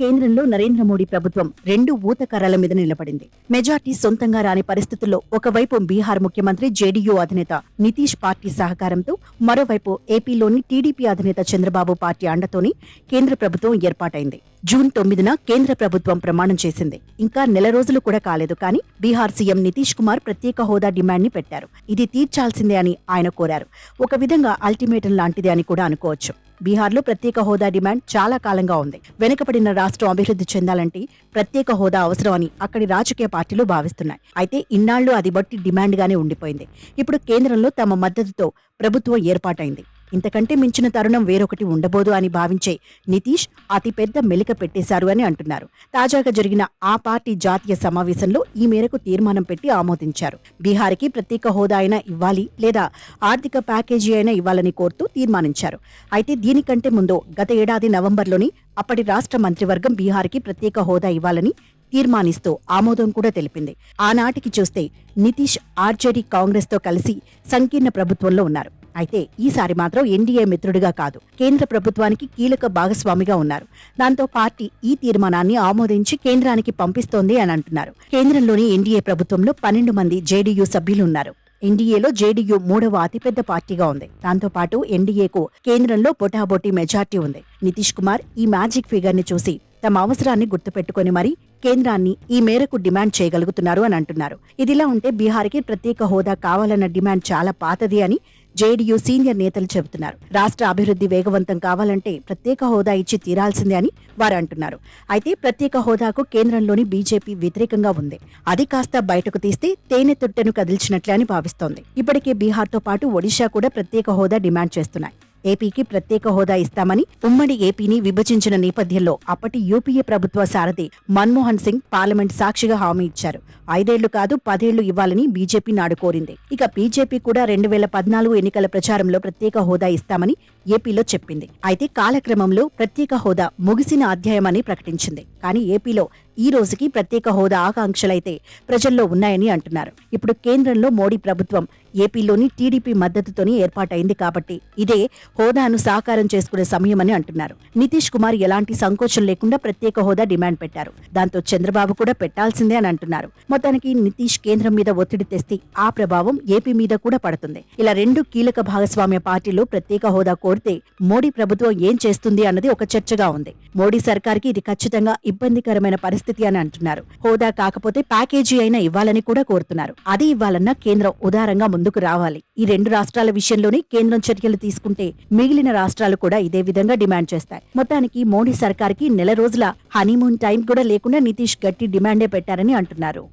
కేంద్రంలో నరేంద్ర మోడీ ప్రభుత్వం రెండు ఊతకర్రల మీద నిలబడింది. మెజార్టీ సొంతంగా రాని పరిస్థితుల్లో ఒకవైపు బీహార్ ముఖ్యమంత్రి జేడీయూ అధినేత నితీష్ పార్టీ సహకారంతో మరోవైపు ఏపీలోని టీడీపీ అధినేత చంద్రబాబు పార్టీ అండతోని కేంద్ర ప్రభుత్వం ఏర్పాటైంది. జూన్ తొమ్మిదిన కేంద్ర ప్రభుత్వం ప్రమాణం చేసింది. ఇంకా నెల రోజులు కూడా కాలేదు. కానీ బీహార్ సీఎం నితీష్ కుమార్ ప్రత్యేక హోదా డిమాండ్ని పెట్టారు. ఇది తీర్చాల్సిందే అని ఆయన కోరారు. ఒక విధంగా అల్టిమేటం లాంటిది అని కూడా అనుకోవచ్చు. బీహార్లో ప్రత్యేక హోదా డిమాండ్ చాలా కాలంగా ఉంది. వెనుకబడిన రాష్ట్రం అభివృద్ధి చెందాలంటే ప్రత్యేక హోదా అవసరం అని అక్కడి రాజకీయ పార్టీలు భావిస్తున్నాయి. అయితే ఇన్నాళ్ళు అది బట్టి డిమాండ్గానే ఉండిపోయింది. ఇప్పుడు కేంద్రంలో తమ మద్దతుతో ప్రభుత్వం ఏర్పాటైంది. ఇంతకంటే మించిన తరుణం వేరొకటి ఉండబోదు అని భావించే నితీష్ అతిపెద్ద మెలిక పెట్టేశారు అని అంటున్నారు. తాజాగా జరిగిన ఆ పార్టీ జాతీయ సమావేశంలో ఈ మేరకు తీర్మానం పెట్టి ఆమోదించారు. బీహార్కి ప్రత్యేక హోదా అయినా ఇవ్వాలి లేదా ఆర్థిక ప్యాకేజీ అయినా ఇవ్వాలని కోరుతూ తీర్మానించారు. అయితే దీనికంటే ముందు గత ఏడాది నవంబర్లోని అప్పటి రాష్ట్ర మంత్రివర్గం బీహార్కి ప్రత్యేక హోదా ఇవ్వాలని తీర్మానిస్తూ ఆమోదం కూడా తెలిపింది. ఆనాటికి చూస్తే నితీష్ ఆర్జేడీ కాంగ్రెస్తో కలిసి సంకీర్ణ ప్రభుత్వంలో ఉన్నారు. అయితే ఈసారి మాత్రం ఎన్డీఏ మిత్రుడిగా కాదు. కేంద్ర ప్రభుత్వానికి కీలక భాగస్వామిగా ఉన్నారు. దాంతో పార్టీ ఈ తీర్మానాన్ని ఆమోదించి కేంద్రానికి పంపిస్తోంది అని అంటున్నారు. కేంద్రంలోని ఎన్డీఏ ప్రభుత్వంలో పన్నెండు మంది జేడీయూ సభ్యులు ఉన్నారు ఎన్డీఏలో జేడీయూ మూడవ అతిపెద్ద పార్టీగా ఉంది. దాంతో పాటు ఎన్డీఏకు కేంద్రంలో పొటాబొటి మెజార్టీ ఉంది. నితీష్ కుమార్ ఈ మ్యాజిక్ ఫిగర్ని చూసి తమ అవసరాన్ని గుర్తుపెట్టుకుని మరీ కేంద్రాన్ని ఈ మేరకు డిమాండ్ చేయగలుగుతున్నారు అని అంటున్నారు. ఇదిలా ఉంటే బీహార్కి ప్రత్యేక హోదా కావాలన్న డిమాండ్ చాలా పాతది అని జేడీయూ సీనియర్ నేతలు చెబుతున్నారు. రాష్ట్ర అభివృద్ధి వేగవంతం కావాలంటే ప్రత్యేక హోదా ఇచ్చి తీరాల్సిందే అని వారు అంటున్నారు. అయితే ప్రత్యేక హోదాకు కేంద్రంలోని బీజేపీ వ్యతిరేకంగా ఉంది. అది కాస్త బయటకు తీస్తే తేనె తొట్టెను కదిల్చినట్లే అని భావిస్తోంది. ఇప్పటికే బీహార్తో పాటు ఒడిశా కూడా ప్రత్యేక హోదా డిమాండ్ చేస్తున్నాయి. ఏపీకి ప్రత్యేక హోదా ఇస్తామని ఉమ్మడి ఏపీని విభజించిన నేపథ్యంలో అప్పటి యూపీఏ ప్రభుత్వ సారథి మన్మోహన్ సింగ్ పార్లమెంట్ సాక్షిగా హామీ ఇచ్చారు. ఐదేళ్ళు కాదు పదేళ్ళు ఇవ్వాలని బీజేపీ నాడు కోరింది. ఇక బీజేపీ కూడా రెండు వేల పద్నాలుగు ఎన్నికల ప్రచారంలో ప్రత్యేక హోదా ఇస్తామని ఏపీలో చెప్పింది. అయితే కాలక్రమంలో ప్రత్యేక హోదా ముగిసిన అధ్యాయమని ప్రకటించింది. కానీ ఏపీలో ఈ రోజుకి ప్రత్యేక హోదా ఆకాంక్షలైతే ప్రజల్లో ఉన్నాయని అంటున్నారు. ఇప్పుడు కేంద్రంలో మోడీ ప్రభుత్వం ఏపీలోని టీడీపీ మద్దతుతోనే ఏర్పాటైంది కాబట్టి ఇదే హోదాను సాకారం చేసుకునే సమయమని అంటున్నారు. నితీష్ కుమార్ ఎలాంటి సంకోచం లేకుండా ప్రత్యేక హోదా డిమాండ్ పెట్టారు. దాంతో చంద్రబాబు కూడా పెట్టాల్సిందే అని అంటున్నారు. మొత్తానికి నితీష్ కేంద్రం మీద ఒత్తిడి తెస్తే ఆ ప్రభావం ఏపీ మీద కూడా పడుతుంది. ఇలా రెండు కీలక భాగస్వామ్య పార్టీలు ప్రత్యేక హోదా కోరితే మోడీ ప్రభుత్వం ఏం చేస్తుంది అన్నది ఒక చర్చగా ఉంది. మోడీ సర్కార్కి ఇది ఖచ్చితంగా ఇబ్బందికరమైన పరిస్థితి అని అంటున్నారు. హోదా కాకపోతే ప్యాకేజీ అయినా ఇవ్వాలని కూడా కోరుతున్నారు. అది ఇవ్వాలన్నా కేంద్రం ఉదారంగా ముందుకు రావాలి. ఈ రెండు రాష్ట్రాల విషయంలోనే కేంద్రం చర్యలు తీసుకుంటే మిగిలిన రాష్ట్రాలు కూడా ఇదే విధంగా డిమాండ్ చేస్తాయి. మొత్తానికి మోడీ సర్కార్కి నెల రోజుల హనీమూన్ టైం కూడా లేకుండా నితీష్ గట్టి డిమాండే పెట్టారని అంటున్నారు.